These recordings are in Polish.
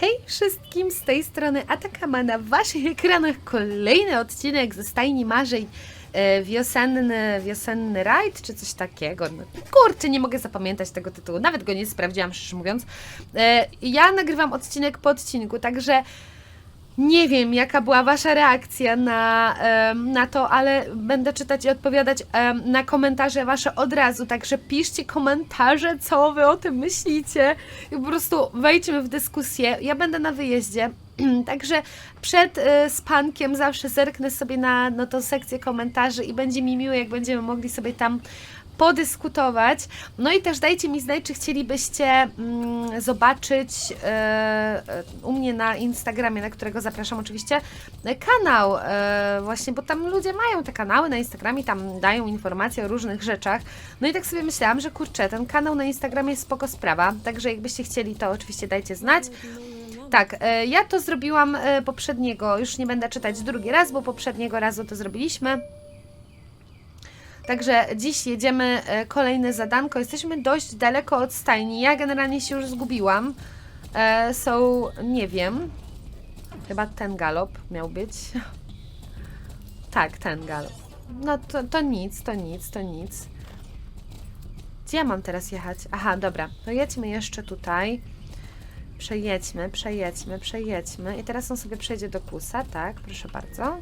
Hej wszystkim, z tej strony Atakama na waszych ekranach kolejny odcinek ze Stajni Marzeń e, wiosenny, wiosenny rajd, czy coś takiego. No, kurczę, nie mogę zapamiętać tego tytułu, nawet go nie sprawdziłam, szczerze mówiąc. E, ja nagrywam odcinek po odcinku, także nie wiem, jaka była Wasza reakcja na, na to, ale będę czytać i odpowiadać na komentarze Wasze od razu. Także piszcie komentarze, co Wy o tym myślicie. I po prostu wejdźmy w dyskusję. Ja będę na wyjeździe. Także przed e, spankiem zawsze zerknę sobie na, na tą sekcję komentarzy i będzie mi miło, jak będziemy mogli sobie tam podyskutować. No i też dajcie mi znać, czy chcielibyście mm, zobaczyć e, u mnie na Instagramie, na którego zapraszam oczywiście, kanał e, właśnie, bo tam ludzie mają te kanały na Instagramie, tam dają informacje o różnych rzeczach. No i tak sobie myślałam, że kurczę, ten kanał na Instagramie jest spoko sprawa, także jakbyście chcieli, to oczywiście dajcie znać. Tak, e, ja to zrobiłam poprzedniego, już nie będę czytać drugi raz, bo poprzedniego razu to zrobiliśmy. Także dziś jedziemy e, kolejne zadanko. Jesteśmy dość daleko od stajni. Ja generalnie się już zgubiłam. E, są, nie wiem, chyba ten galop miał być. Tak, ten galop. No to, to nic, to nic, to nic. Gdzie ja mam teraz jechać? Aha, dobra, to jedźmy jeszcze tutaj. Przejedźmy, przejedźmy, przejedźmy. I teraz on sobie przejdzie do kusa, tak, proszę bardzo.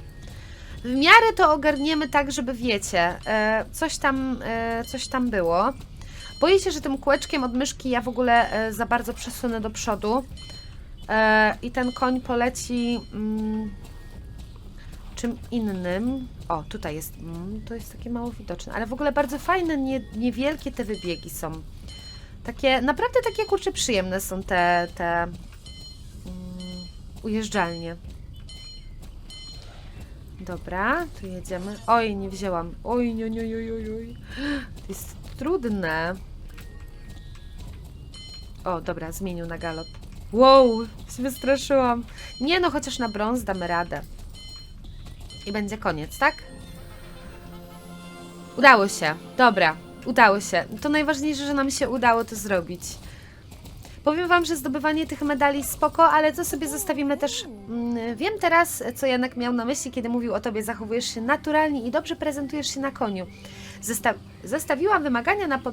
W miarę to ogarniemy tak, żeby wiecie, e, coś tam, e, coś tam było. Boję się, że tym kółeczkiem od myszki ja w ogóle e, za bardzo przesunę do przodu e, i ten koń poleci mm, czym innym. O, tutaj jest, mm, to jest takie mało widoczne, ale w ogóle bardzo fajne, nie, niewielkie te wybiegi są. Takie, naprawdę takie kurcze przyjemne są te, te mm, ujeżdżalnie. Dobra, tu jedziemy. Oj, nie wzięłam. Oj, nie, nie, nie, nie, nie. To jest trudne. O, dobra, zmienił na galop. Wow, się wystraszyłam. Nie no, chociaż na brąz damy radę. I będzie koniec, tak? Udało się. Dobra, udało się. To najważniejsze, że nam się udało to zrobić. Powiem Wam, że zdobywanie tych medali spoko, ale to sobie zostawimy też. Mm, wiem teraz, co Janek miał na myśli, kiedy mówił o Tobie. Zachowujesz się naturalnie i dobrze prezentujesz się na koniu. Zesta zestawiłam wymagania na po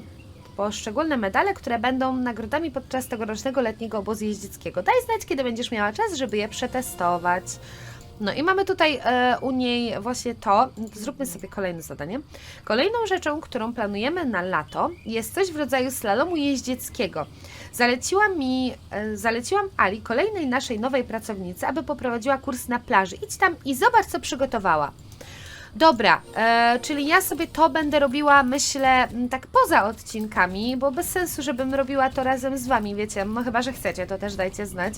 poszczególne medale, które będą nagrodami podczas tegorocznego letniego obozu jeździeckiego. Daj znać, kiedy będziesz miała czas, żeby je przetestować. No i mamy tutaj e, u niej właśnie to. Zróbmy sobie kolejne zadanie. Kolejną rzeczą, którą planujemy na lato, jest coś w rodzaju slalomu jeździeckiego. Zaleciłam mi, e, zaleciłam Ali, kolejnej naszej nowej pracownicy, aby poprowadziła kurs na plaży. Idź tam i zobacz, co przygotowała. Dobra, e, czyli ja sobie to będę robiła, myślę, tak poza odcinkami, bo bez sensu, żebym robiła to razem z Wami, wiecie, no chyba, że chcecie, to też dajcie znać.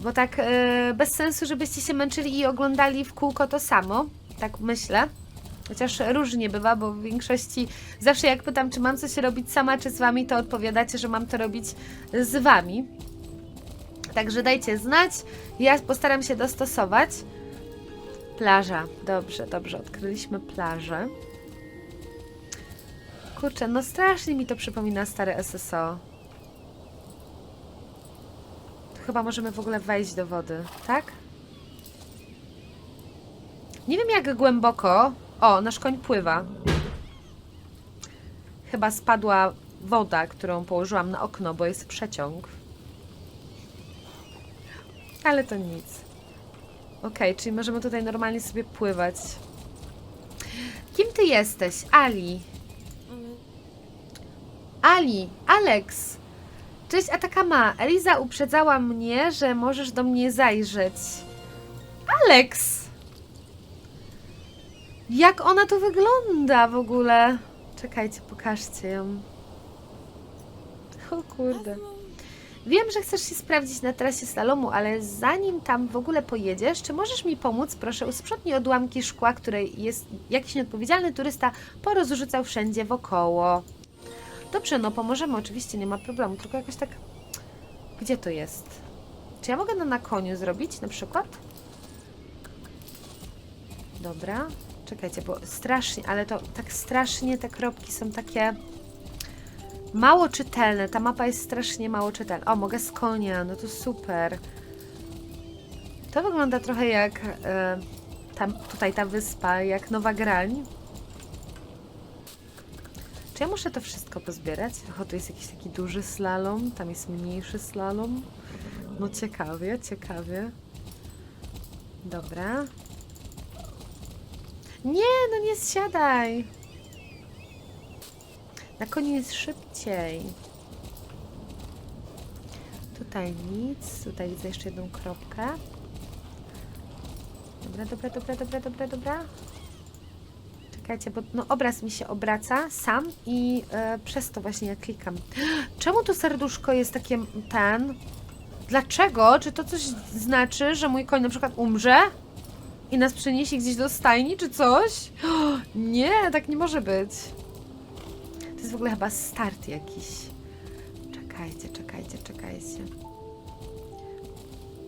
Bo tak e, bez sensu, żebyście się męczyli i oglądali w kółko to samo, tak myślę. Chociaż różnie bywa, bo w większości zawsze jak pytam, czy mam coś robić sama, czy z wami, to odpowiadacie, że mam to robić z wami. Także dajcie znać. Ja postaram się dostosować. Plaża. Dobrze, dobrze. Odkryliśmy plażę. Kurczę, no strasznie mi to przypomina stare SSO. Chyba możemy w ogóle wejść do wody, tak? Nie wiem jak głęboko. O, nasz koń pływa. Chyba spadła woda, którą położyłam na okno, bo jest przeciąg. Ale to nic. Okej, czyli możemy tutaj normalnie sobie pływać. Kim ty jesteś? Ali. Ali, Alex. Cześć Atakama. Eliza uprzedzała mnie, że możesz do mnie zajrzeć. Alex! Jak ona tu wygląda w ogóle? Czekajcie, pokażcie ją. O kurde. Wiem, że chcesz się sprawdzić na trasie slalomu, ale zanim tam w ogóle pojedziesz, czy możesz mi pomóc? Proszę, usprzątnij odłamki szkła, które jest jakiś nieodpowiedzialny turysta porozrzucał wszędzie wokoło. Dobrze, no pomożemy, oczywiście, nie ma problemu, tylko jakoś tak... Gdzie to jest? Czy ja mogę no na koniu zrobić na przykład? Dobra. Czekajcie, bo strasznie, ale to tak strasznie te kropki są takie Mało czytelne, ta mapa jest strasznie mało czytelna. O, mogę z konia, no to super. To wygląda trochę jak e, tam, tutaj ta wyspa, jak Nowa Grań. Czy ja muszę to wszystko pozbierać? O, tu jest jakiś taki duży slalom, tam jest mniejszy slalom. No ciekawie, ciekawie. Dobra. Nie, no nie zsiadaj. Na koniu jest szybciej. Tutaj nic. Tutaj widzę jeszcze jedną kropkę. Dobra, dobra, dobra, dobra, dobra, dobra. Czekajcie, bo no, obraz mi się obraca sam i e, przez to właśnie ja klikam. Czemu to serduszko jest takie ten? Dlaczego? Czy to coś znaczy, że mój koń na przykład umrze? I nas przeniesie gdzieś do stajni, czy coś? Nie, tak nie może być. To jest w ogóle chyba start jakiś. Czekajcie, czekajcie, czekajcie.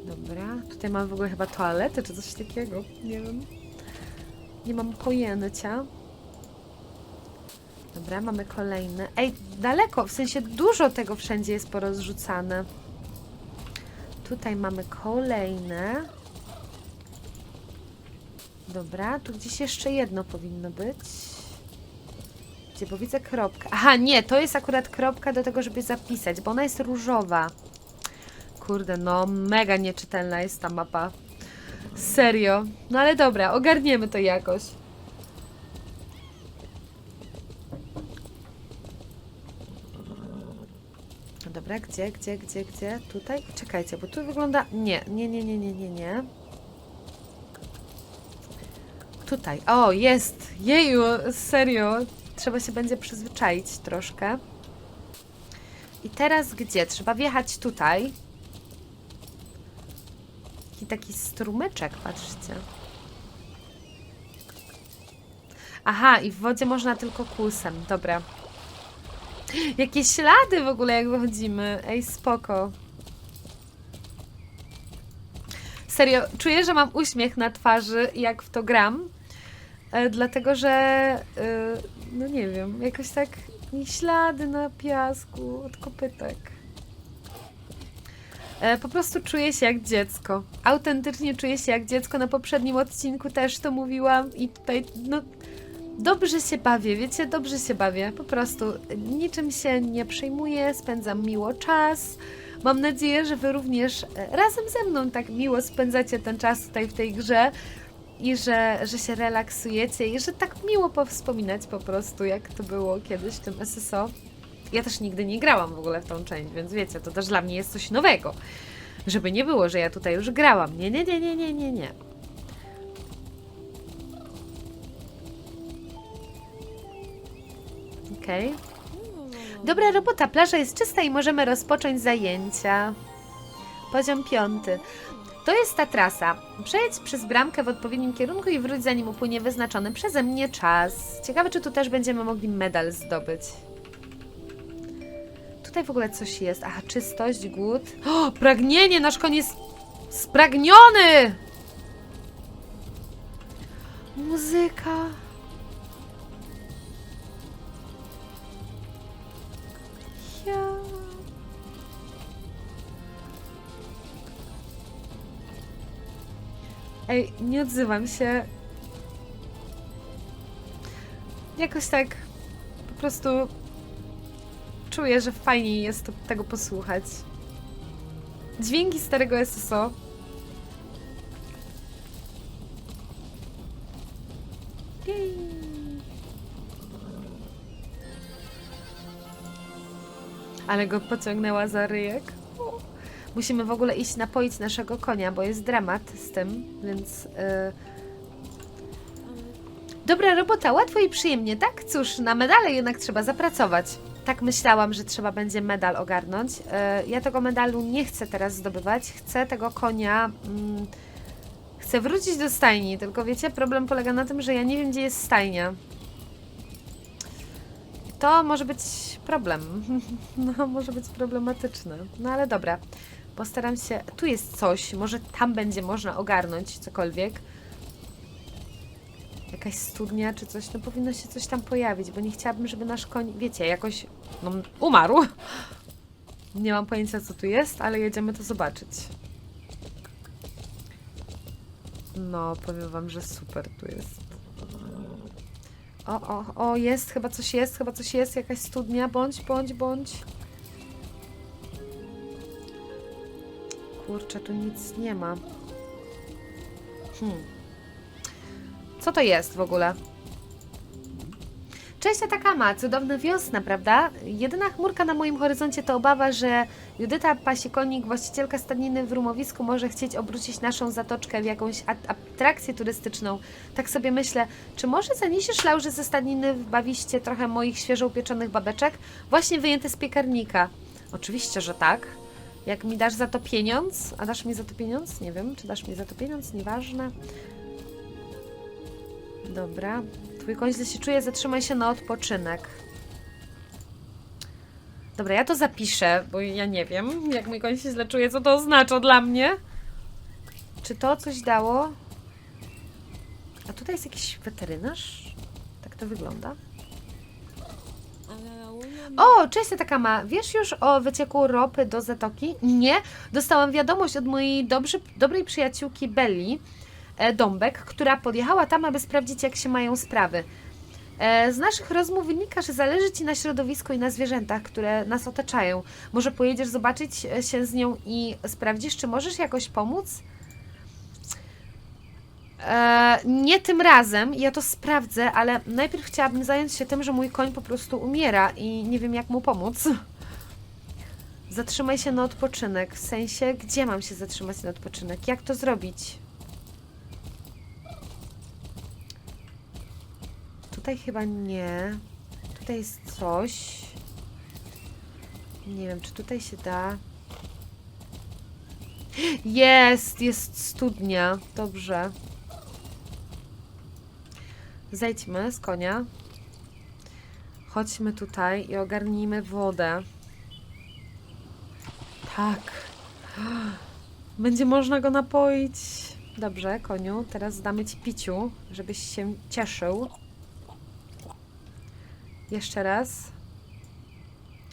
Dobra, tutaj mam w ogóle chyba toaletę, czy coś takiego. Nie wiem. Nie mam pojęcia. Dobra, mamy kolejne. Ej, daleko, w sensie dużo tego wszędzie jest porozrzucane. Tutaj mamy kolejne. Dobra, tu gdzieś jeszcze jedno powinno być. Gdzie, bo widzę kropkę. Aha, nie, to jest akurat kropka do tego, żeby zapisać, bo ona jest różowa. Kurde, no mega nieczytelna jest ta mapa. Serio. No ale dobra, ogarniemy to jakoś. Dobra, gdzie, gdzie, gdzie, gdzie? Tutaj? Czekajcie, bo tu wygląda... Nie, nie, nie, nie, nie, nie, nie. Tutaj. O, jest! Jeju, serio. Trzeba się będzie przyzwyczaić troszkę. I teraz gdzie? Trzeba wjechać tutaj. I taki strumyczek, patrzcie. Aha, i w wodzie można tylko kłusem. Dobra. Jakie ślady w ogóle, jak wychodzimy. Ej, spoko. Serio, czuję, że mam uśmiech na twarzy, jak w to gram. E, dlatego, że e, no nie wiem, jakoś tak ślady na piasku od kopytek. E, po prostu czuję się jak dziecko. Autentycznie czuję się jak dziecko. Na poprzednim odcinku też to mówiłam i tutaj, no, dobrze się bawię, wiecie, dobrze się bawię. Po prostu niczym się nie przejmuję, spędzam miło czas. Mam nadzieję, że Wy również razem ze mną tak miło spędzacie ten czas tutaj w tej grze i że, że się relaksujecie i że tak miło powspominać po prostu, jak to było kiedyś w tym SSO. Ja też nigdy nie grałam w ogóle w tą część, więc wiecie, to też dla mnie jest coś nowego. Żeby nie było, że ja tutaj już grałam. Nie, nie, nie, nie, nie, nie, nie. Okej. Dobra robota, plaża jest czysta i możemy rozpocząć zajęcia. Poziom piąty. To jest ta trasa. Przejedź przez bramkę w odpowiednim kierunku i wróć zanim upłynie wyznaczony przeze mnie czas. Ciekawe, czy tu też będziemy mogli medal zdobyć. Tutaj w ogóle coś jest. Aha, czystość, głód. O, pragnienie! Nasz jest spragniony! Muzyka. Ej, nie odzywam się. Jakoś tak po prostu czuję, że fajniej jest to, tego posłuchać. Dźwięki starego SSO. Jej. Ale go pociągnęła za ryjek. Musimy w ogóle iść napoić naszego konia, bo jest dramat z tym, więc. Yy... Dobra robota, łatwo i przyjemnie, tak? Cóż, na medale jednak trzeba zapracować. Tak myślałam, że trzeba będzie medal ogarnąć. Yy, ja tego medalu nie chcę teraz zdobywać. Chcę tego konia. Mm, chcę wrócić do stajni, tylko wiecie, problem polega na tym, że ja nie wiem, gdzie jest stajnia. To może być problem. No, może być problematyczne. No ale dobra. Postaram się. Tu jest coś, może tam będzie można ogarnąć cokolwiek. Jakaś studnia czy coś, no powinno się coś tam pojawić, bo nie chciałabym, żeby nasz koń, wiecie, jakoś no, umarł. Nie mam pojęcia, co tu jest, ale jedziemy to zobaczyć. No, powiem wam, że super tu jest. O, o, o, jest, chyba coś jest, chyba coś jest, jakaś studnia, bądź, bądź, bądź. Kurczę, tu nic nie ma. Hmm. Co to jest w ogóle? Cześć Atakama, cudowna wiosna, prawda? Jedyna chmurka na moim horyzoncie to obawa, że Judyta Pasikonik, właścicielka stadniny w rumowisku, może chcieć obrócić naszą zatoczkę w jakąś at- atrakcję turystyczną. Tak sobie myślę, czy może zaniesiesz Laurze ze stadniny w bawiście trochę moich świeżo upieczonych babeczek? Właśnie wyjęte z piekarnika. Oczywiście, że tak. Jak mi dasz za to pieniądz, a dasz mi za to pieniądz? Nie wiem, czy dasz mi za to pieniądz, nieważne. Dobra. Twój koń źle się czuje, zatrzymaj się na odpoczynek. Dobra, ja to zapiszę, bo ja nie wiem, jak mój koń się źle czuje, co to oznacza dla mnie. Czy to coś dało? A tutaj jest jakiś weterynarz? Tak to wygląda. O, cześć Takama. Wiesz już o wycieku ropy do zatoki? Nie. Dostałam wiadomość od mojej dobrzy, dobrej przyjaciółki Belli e, Dąbek, która podjechała tam, aby sprawdzić, jak się mają sprawy. E, z naszych rozmów wynika, że zależy Ci na środowisku i na zwierzętach, które nas otaczają. Może pojedziesz zobaczyć e, się z nią i sprawdzisz, czy możesz jakoś pomóc? E, nie tym razem, ja to sprawdzę, ale najpierw chciałabym zająć się tym, że mój koń po prostu umiera i nie wiem jak mu pomóc. Zatrzymaj się na odpoczynek. W sensie, gdzie mam się zatrzymać na odpoczynek? Jak to zrobić? Tutaj chyba nie. Tutaj jest coś. Nie wiem, czy tutaj się da. Jest! Jest studnia. Dobrze. Zejdźmy z konia. Chodźmy tutaj i ogarnijmy wodę. Tak. Będzie można go napoić. Dobrze, koniu. Teraz damy ci piciu, żebyś się cieszył. Jeszcze raz.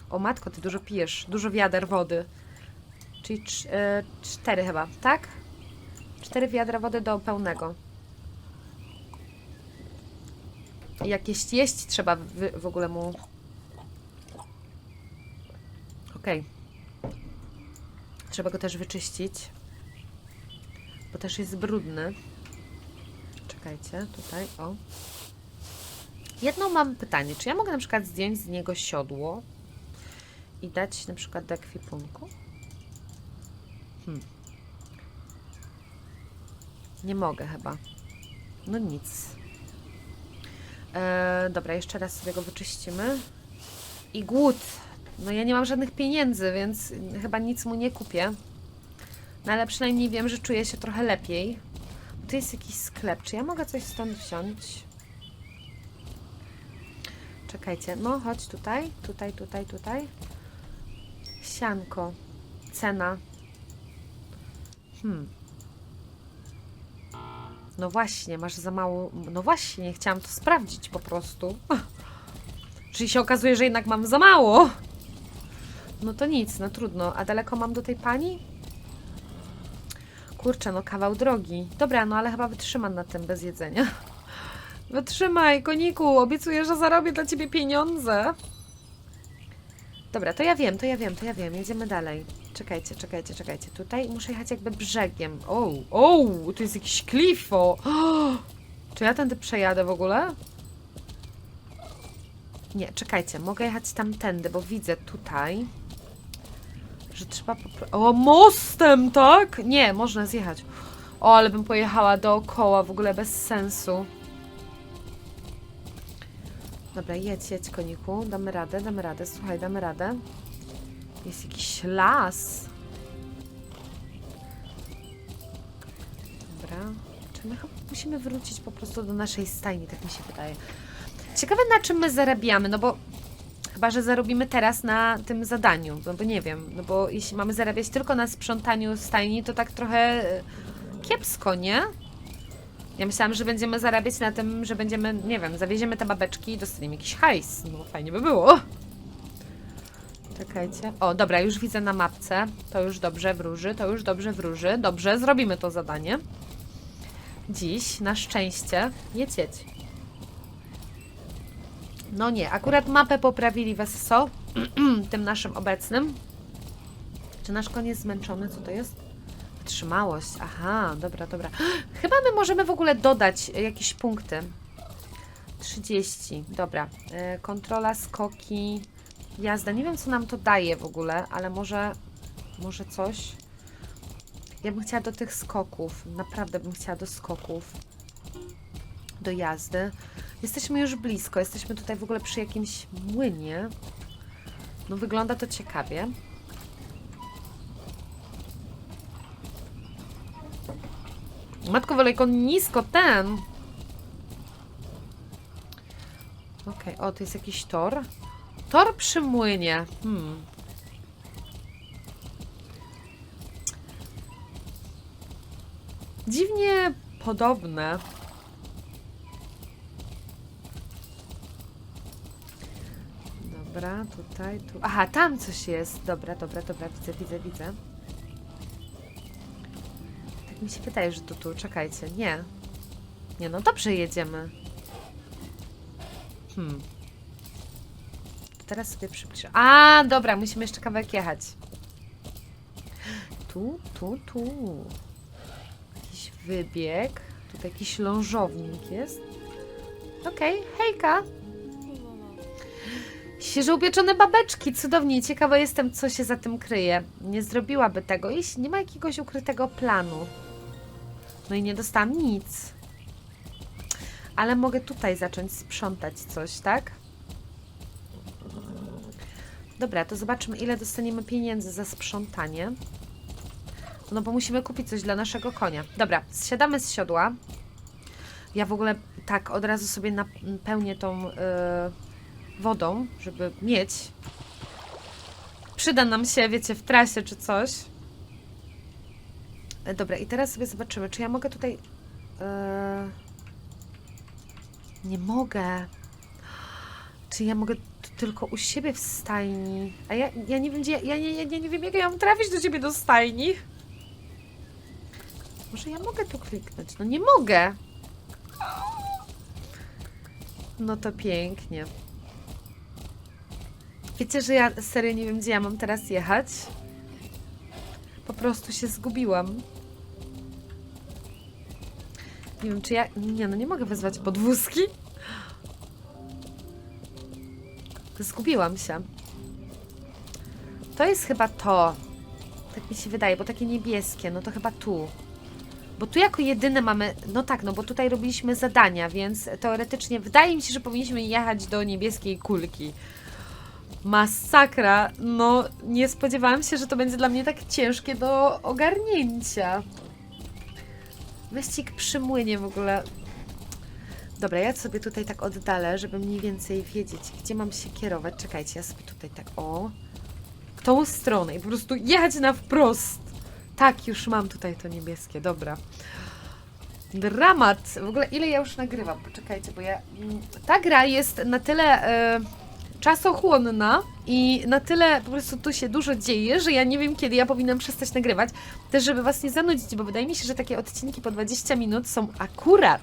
O matko, ty dużo pijesz. Dużo wiader wody. Czyli cz- e, cztery chyba, tak? Cztery wiadra wody do pełnego. I Jakieś jeść trzeba w, w ogóle mu. Okej. Trzeba go też wyczyścić. Bo też jest brudny. Czekajcie, tutaj, o. Jedno mam pytanie. Czy ja mogę na przykład zdjąć z niego siodło i dać na przykład do ekwipunku? Hmm. Nie mogę chyba. No nic. E, dobra, jeszcze raz sobie go wyczyścimy. I głód. No ja nie mam żadnych pieniędzy, więc chyba nic mu nie kupię. No ale przynajmniej wiem, że czuję się trochę lepiej. Tu jest jakiś sklep. Czy ja mogę coś stąd wziąć? Czekajcie. No, chodź tutaj. Tutaj, tutaj, tutaj. Sianko. Cena. Hmm. No właśnie, masz za mało. No właśnie, chciałam to sprawdzić po prostu. Czyli się okazuje, że jednak mam za mało. No to nic, no trudno. A daleko mam do tej pani? Kurczę, no kawał drogi. Dobra, no ale chyba wytrzymam na tym bez jedzenia. Wytrzymaj, koniku, obiecuję, że zarobię dla ciebie pieniądze. Dobra, to ja wiem, to ja wiem, to ja wiem. Jedziemy dalej. Czekajcie, czekajcie, czekajcie. Tutaj muszę jechać jakby brzegiem. O, o, tu jest jakiś klif, o. Czy ja tędy przejadę w ogóle? Nie, czekajcie, mogę jechać tamtędy, bo widzę tutaj, że trzeba. O, mostem, tak? Nie, można zjechać. O, ale bym pojechała dookoła, w ogóle bez sensu. Dobra, jedź, jedź, koniku. Damy radę, damy radę. Słuchaj, damy radę. Jest jakiś las. Dobra. Czy my chyba musimy wrócić po prostu do naszej stajni, tak mi się wydaje. Ciekawe na czym my zarabiamy, no bo chyba, że zarobimy teraz na tym zadaniu, no bo nie wiem, no bo jeśli mamy zarabiać tylko na sprzątaniu stajni, to tak trochę e, kiepsko, nie? Ja myślałam, że będziemy zarabiać na tym, że będziemy, nie wiem, zawieziemy te babeczki i dostaniemy jakiś hajs. No fajnie by było. Czekajcie. O, dobra, już widzę na mapce. To już dobrze wróży, to już dobrze wróży. Dobrze, zrobimy to zadanie. Dziś, na szczęście, jedź, jedź. No nie, akurat mapę poprawili w SSO, tym naszym obecnym. Czy nasz jest zmęczony? Co to jest? Wytrzymałość. Aha, dobra, dobra. Chyba my możemy w ogóle dodać jakieś punkty. 30, dobra. E, kontrola, skoki, jazda. Nie wiem, co nam to daje w ogóle, ale może, może coś. Ja bym chciała do tych skoków. Naprawdę bym chciała do skoków. Do jazdy. Jesteśmy już blisko. Jesteśmy tutaj w ogóle przy jakimś młynie. No wygląda to ciekawie. Matko Wolejko, nisko ten. Okej, o, to jest jakiś tor. Tor przy młynie. Hmm. Dziwnie podobne. Dobra, tutaj, tu. Aha, tam coś jest. Dobra, dobra, dobra, widzę, widzę, widzę. Tak mi się wydaje, że to tu. Czekajcie, nie. Nie, no dobrze jedziemy. Hmm. Teraz sobie przybliżę. A, dobra, musimy jeszcze kawałek jechać. Tu, tu, tu. Jakiś wybieg. Tutaj jakiś lążownik jest. Okej, hejka. Świeżo upieczone babeczki, cudownie. Ciekawa jestem, co się za tym kryje. Nie zrobiłaby tego, jeśli nie ma jakiegoś ukrytego planu. No i nie dostałam nic. Ale mogę tutaj zacząć sprzątać coś, tak? Dobra, to zobaczmy, ile dostaniemy pieniędzy za sprzątanie. No bo musimy kupić coś dla naszego konia. Dobra, zsiadamy z siodła. Ja w ogóle tak od razu sobie napełnię tą yy, wodą, żeby mieć. Przyda nam się, wiecie, w trasie czy coś. E, Dobra, i teraz sobie zobaczymy, czy ja mogę tutaj. Yy... Nie mogę. Czy ja mogę tylko u siebie w stajni? A ja, ja nie wiem, gdzie. Ja, ja, ja, ja nie wiem, jak ja mam trafić do ciebie do stajni. Może ja mogę tu kliknąć? No nie mogę. No to pięknie. Wiecie, że ja serio nie wiem, gdzie ja mam teraz jechać? Po prostu się zgubiłam. Nie wiem, czy ja... Nie, no nie mogę wezwać podwózki. Zgubiłam się. To jest chyba to. Tak mi się wydaje, bo takie niebieskie, no to chyba tu. Bo tu jako jedyne mamy... No tak, no bo tutaj robiliśmy zadania, więc teoretycznie wydaje mi się, że powinniśmy jechać do niebieskiej kulki. Masakra. No, nie spodziewałam się, że to będzie dla mnie tak ciężkie do ogarnięcia. Wyścig przy młynie w ogóle. Dobra, ja sobie tutaj tak oddalę, żeby mniej więcej wiedzieć, gdzie mam się kierować. Czekajcie, ja sobie tutaj tak, o, w tą stronę i po prostu jechać na wprost. Tak, już mam tutaj to niebieskie, dobra. Dramat. W ogóle ile ja już nagrywam? Poczekajcie, bo ja... mm, Ta gra jest na tyle e, czasochłonna i na tyle po prostu tu się dużo dzieje, że ja nie wiem, kiedy ja powinnam przestać nagrywać. Też, żeby was nie zanudzić, bo wydaje mi się, że takie odcinki po 20 minut są akurat.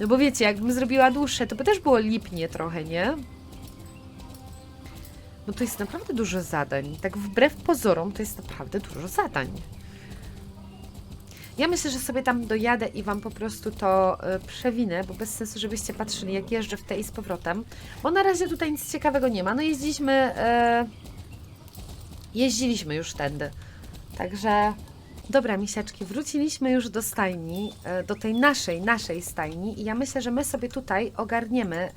No bo wiecie, jakbym zrobiła dłuższe, to by też było lipnie trochę, nie? No to jest naprawdę dużo zadań. Tak wbrew pozorom, to jest naprawdę dużo zadań. Ja myślę, że sobie tam dojadę i wam po prostu to y, przewinę, bo bez sensu, żebyście patrzyli, jak jeżdżę w tej i z powrotem. Bo na razie tutaj nic ciekawego nie ma. No jeździliśmy. Y, jeździliśmy już tędy. Także. Dobra, misiaczki, wróciliśmy już do stajni, y, do tej naszej, naszej stajni i ja myślę, że my sobie tutaj ogarniemy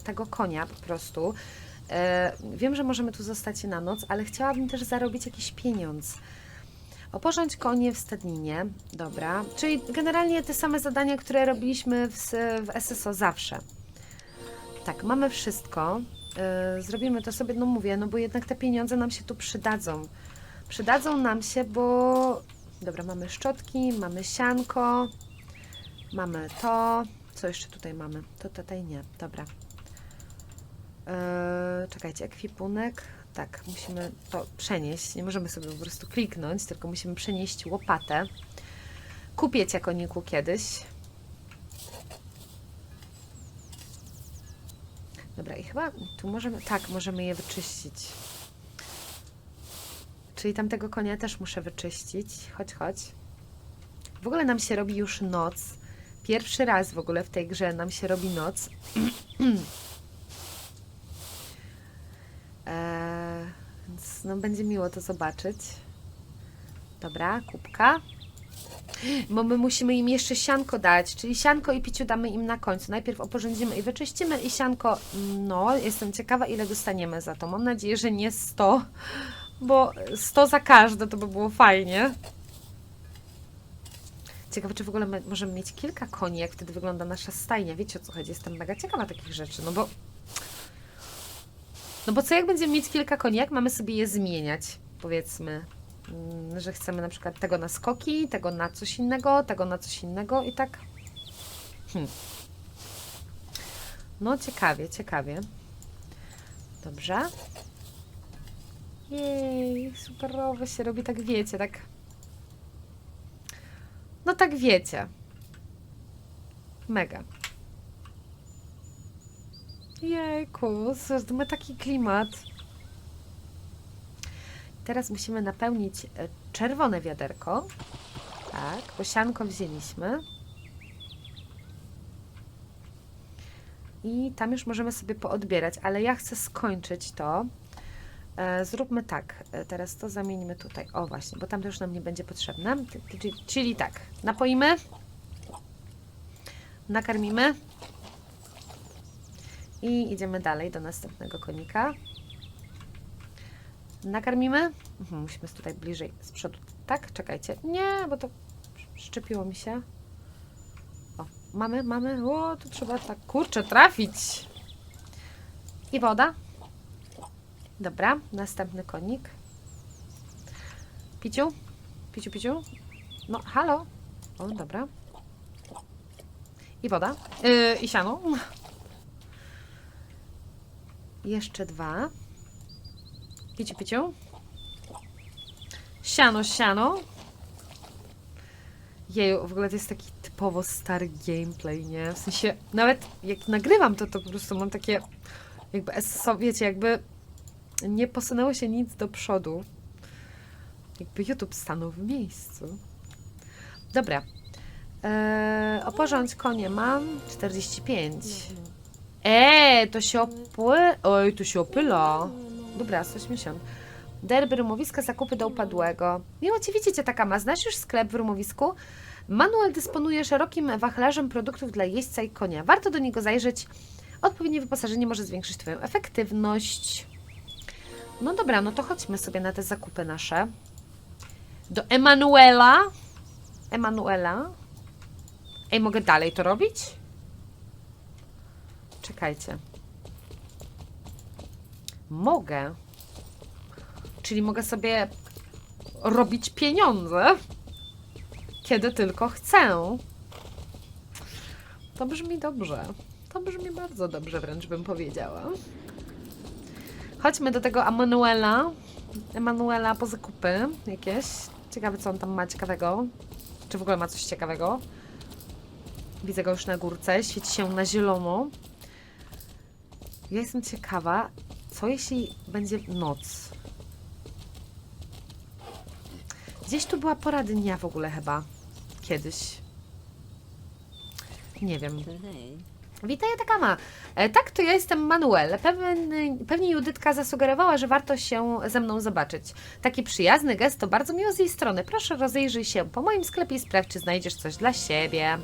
y, tego konia po prostu. Y, wiem, że możemy tu zostać na noc, ale chciałabym też zarobić jakiś pieniądz. Oporządź konie w stadninie. Dobra. Czyli generalnie te same zadania, które robiliśmy w, w SSO zawsze. Tak, mamy wszystko. Zrobimy to sobie, no mówię, no bo jednak te pieniądze nam się tu przydadzą. Przydadzą nam się, bo... Dobra, mamy szczotki, mamy sianko, Mamy to. Co jeszcze tutaj mamy? To tutaj nie. Dobra. Eee, czekajcie, ekwipunek. Tak, musimy to przenieść. Nie możemy sobie po prostu kliknąć, tylko musimy przenieść łopatę. Kupię cię koniku kiedyś. Dobra, i chyba tu możemy. Tak, możemy je wyczyścić. Czyli tamtego konia też muszę wyczyścić. Chodź, chodź. W ogóle nam się robi już noc. Pierwszy raz w ogóle w tej grze nam się robi noc. eee, więc no, będzie miło to zobaczyć. Dobra, kubka. Bo my musimy im jeszcze sianko dać, czyli sianko i piciu damy im na końcu. Najpierw oporządzimy i wyczyścimy i sianko, no, jestem ciekawa ile dostaniemy za to. Mam nadzieję, że nie 100, bo 100 za każde to by było fajnie. Ciekawe, czy w ogóle my możemy mieć kilka koni, jak wtedy wygląda nasza stajnia. Wiecie o co chodzi? Jestem mega ciekawa takich rzeczy, no bo... No bo co jak będziemy mieć kilka koni, jak mamy sobie je zmieniać? Powiedzmy, mm, że chcemy na przykład tego na skoki, tego na coś innego, tego na coś innego i tak... Hmm. No ciekawie, ciekawie. Dobrze. Jej, superowe się robi, tak wiecie, tak... No tak wiecie. Mega. Jejku, to ma taki klimat. Teraz musimy napełnić e, czerwone wiaderko. Tak, bo sianko wzięliśmy. I tam już możemy sobie poodbierać, ale ja chcę skończyć to. E, Zróbmy tak, e, teraz to zamieńmy tutaj. O właśnie, bo tam to już nam nie będzie potrzebne. Czyli tak, napoimy, nakarmimy i idziemy dalej do następnego konika. Nakarmimy. Mhm, musimy tutaj bliżej z przodu. Tak, czekajcie. Nie, bo to szczepiło mi się. O, mamy, mamy. O, tu trzeba tak, kurczę, trafić. I woda. Dobra, następny konik. Piciu? Piciu, piciu? No, halo? O, dobra. I woda. Yy, I siano. Jeszcze dwa. Piciu, piciu. Siano, siano. Jeju, w ogóle to jest taki typowo stary gameplay, nie? W sensie, nawet jak nagrywam to, to po prostu mam takie jakby, wiecie, jakby nie posunęło się nic do przodu. Jakby YouTube stanął w miejscu. Dobra. Eee, oporządź konie mam 45. Eee, to się opły... Oj, to się opyla. Dobra, 180. Derby, rumowiska, zakupy do upadłego. Miło Cię widzicie, taka ma. Znasz już sklep w rumowisku? Manuel dysponuje szerokim wachlarzem produktów dla jeźdźca i konia. Warto do niego zajrzeć. Odpowiednie wyposażenie może zwiększyć Twoją efektywność. No dobra, no to chodźmy sobie na te zakupy nasze. Do Emanuela. Emanuela. Ej, mogę dalej to robić? Czekajcie. Mogę. Czyli mogę sobie robić pieniądze, kiedy tylko chcę. To brzmi dobrze. To brzmi bardzo dobrze, wręcz bym powiedziała. Chodźmy do tego Emanuela. Emanuela po zakupy jakieś. Ciekawe, co on tam ma ciekawego. Czy w ogóle ma coś ciekawego. Widzę go już na górce. Świeci się na zielono. Ja jestem ciekawa, co jeśli będzie noc? Gdzieś tu była pora dnia w ogóle chyba. Kiedyś. Nie wiem. Witaj, Atakama. E, tak, to ja jestem Manuel. Pewnie, pewnie Judytka zasugerowała, że warto się ze mną zobaczyć. Taki przyjazny gest to bardzo miło z jej strony. Proszę rozejrzyj się po moim sklepie i sprawdź, czy znajdziesz coś dla siebie.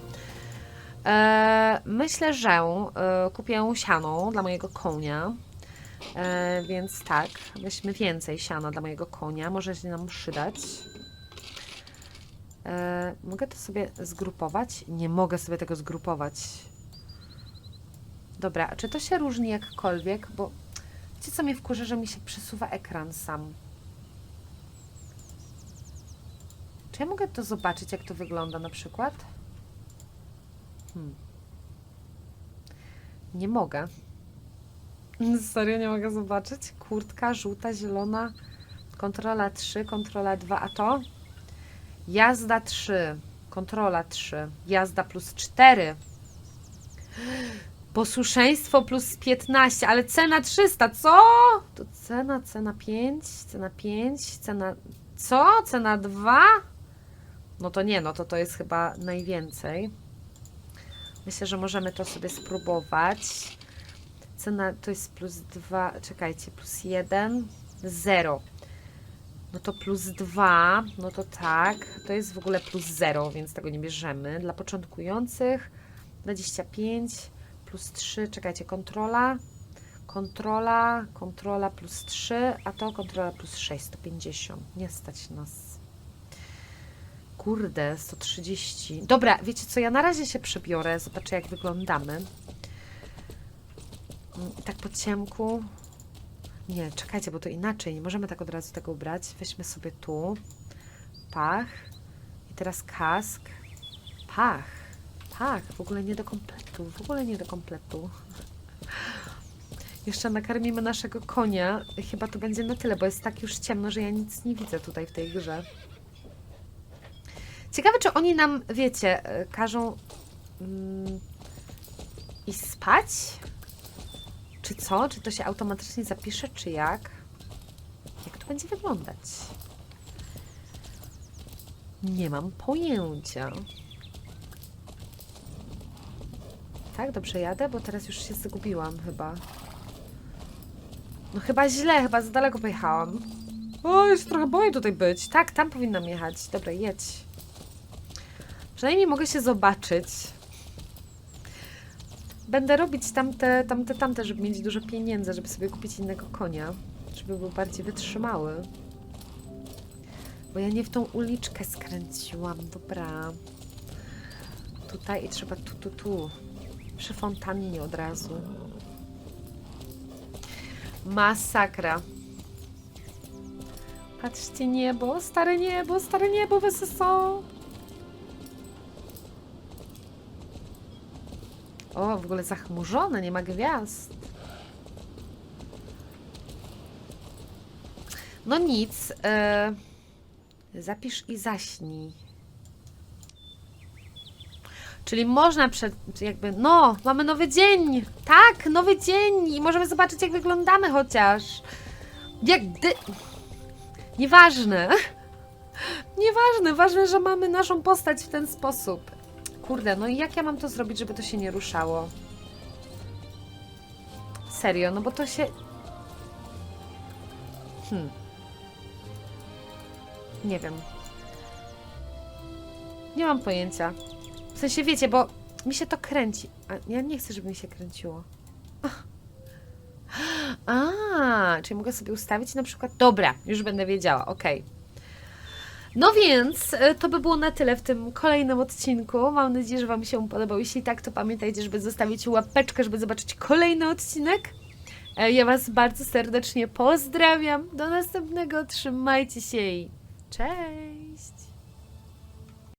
E, myślę, że e, kupię siano dla mojego konia. E, więc tak, weźmy więcej siana dla mojego konia. Może się nam przydać. E, mogę to sobie zgrupować? Nie mogę sobie tego zgrupować. Dobra, czy to się różni jakkolwiek? Bo wiecie co mnie wkurza, że mi się przesuwa ekran sam. Czy ja mogę to zobaczyć, jak to wygląda na przykład? Hmm. Nie mogę. Serio nie mogę zobaczyć? Kurtka żółta, zielona. Kontrola 3, kontrola 2, a to? Jazda 3, kontrola 3, jazda plus 4. Posłuszeństwo plus 15, ale cena 300, co? To cena, cena 5, cena 5, cena... Co? Cena 2? No to nie, no to to jest chyba najwięcej. Myślę, że możemy to sobie spróbować. Cena to jest plus 2, czekajcie, plus 1, 0. No to plus 2, no to tak. To jest w ogóle plus 0, więc tego nie bierzemy. Dla początkujących 25 plus 3, czekajcie, kontrola, kontrola, kontrola plus 3, a to kontrola plus 6, 150. Nie stać nas. Kurde, 130. Dobra, wiecie co, ja na razie się przebiorę, zobaczę jak wyglądamy. Mm, tak po ciemku. Nie, czekajcie, bo to inaczej. Nie możemy tak od razu tego ubrać. Weźmy sobie tu. Pach. I teraz kask. Pach. Pach. W ogóle nie do kompletu. W ogóle nie do kompletu. Jeszcze nakarmimy naszego konia. Chyba to będzie na tyle, bo jest tak już ciemno, że ja nic nie widzę tutaj w tej grze. Ciekawe, czy oni nam, wiecie, e, każą mm, i spać? Czy co? Czy to się automatycznie zapisze, czy jak? Jak to będzie wyglądać? Nie mam pojęcia. Tak, dobrze jadę, bo teraz już się zgubiłam chyba. No chyba źle, chyba za daleko pojechałam. O, już trochę boję tutaj być. Tak, tam powinnam jechać. Dobra, jedź. Przynajmniej mogę się zobaczyć. Będę robić tamte, tamte, tamte, żeby mieć dużo pieniędzy, żeby sobie kupić innego konia. Żeby był bardziej wytrzymały. Bo ja nie w tą uliczkę skręciłam. Dobra. Tutaj i trzeba tu, tu, tu. Przy fontannie od razu. Masakra. Patrzcie niebo, stare niebo, stare niebo, wysoso. O, w ogóle zachmurzone, nie ma gwiazd. No nic. E, zapisz i zaśnij. Czyli można przed, jakby, no, mamy nowy dzień. Tak, nowy dzień i możemy zobaczyć, jak wyglądamy chociaż. Jak gdy... Nieważne. Nieważne, ważne, że mamy naszą postać w ten sposób. Kurde, no i jak ja mam to zrobić, żeby to się nie ruszało? Serio, no bo to się... Hmm. Nie wiem. Nie mam pojęcia. Sensie, wiecie, bo mi się to kręci. A ja nie chcę, żeby mi się kręciło. A, czyli mogę sobie ustawić na przykład... Dobra, już będę wiedziała, okej. No więc e, to by było na tyle w tym kolejnym odcinku. Mam nadzieję, że Wam się podobał. Jeśli tak, to pamiętajcie, żeby zostawić łapeczkę, żeby zobaczyć kolejny odcinek. E, Ja Was bardzo serdecznie pozdrawiam. Do następnego. Trzymajcie się i cześć!